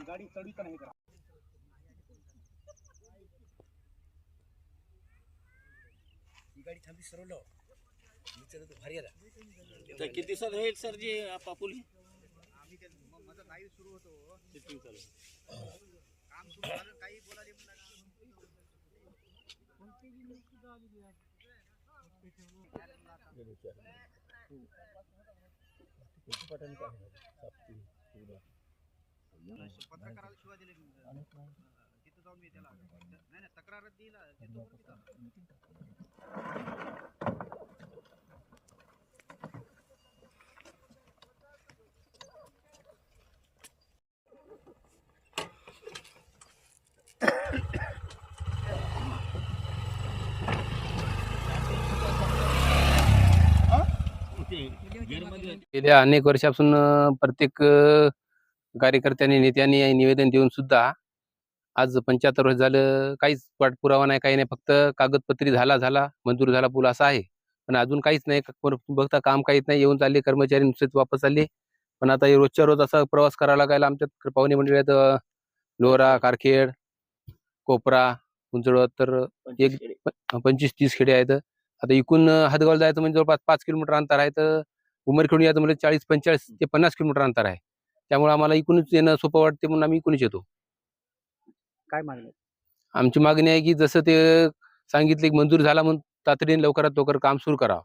गाडी चढविता नाही करा? ही गाडी थांबली सरवलं भारी आला किती दिवसात होईल सर जी पापुल लाईव्ह सुरू होतो. शिफ्टिंग चालू काम सुरू झालं काही म्हणलं पत्रकाराला शिवाय दिले तिथं जाऊन मी त्याला नाही नाही तक्रारच दिला. तिथं पण तिथं. गेल्या अनेक वर्षापासून प्रत्येक कार्यकर्त्यांनी नेत्यांनी निवेदन देऊन सुद्धा आज पंच्याहत्तर वर्ष झालं काहीच पाठपुरावा नाही काही नाही फक्त कागदपत्री झाला झाला मंजूर झाला पूल असा आहे. पण अजून काहीच नाही बघता काम काहीच नाही येऊन चालले कर्मचारी नुसतेच वापस चालले. पण आता रोजच्या रोज असा प्रवास करावा लागायला आमच्यात पाहुणे मंडळी लोहरा कारखेड कोपरा उंचवत तर एक पंचवीस तीस खेडे आहेत. आता इकून अं, हदगावला जायचं म्हणजे जवळपास पाच किलोमीटर अंतर आहे तर उमरखेडून यायचं म्हणजे चाळीस पंचेचाळीस ते पन्नास किलोमीटर अंतर आहे. त्यामुळे आम्हाला इकूनच येणं सोपं वाटते म्हणून आम्ही इकूनच येतो. काय मागणी आमची मागणी आहे की जसं ते सांगितले मंजूर झाला म्हणून तातडीने लवकरात लवकर काम सुरू करावं.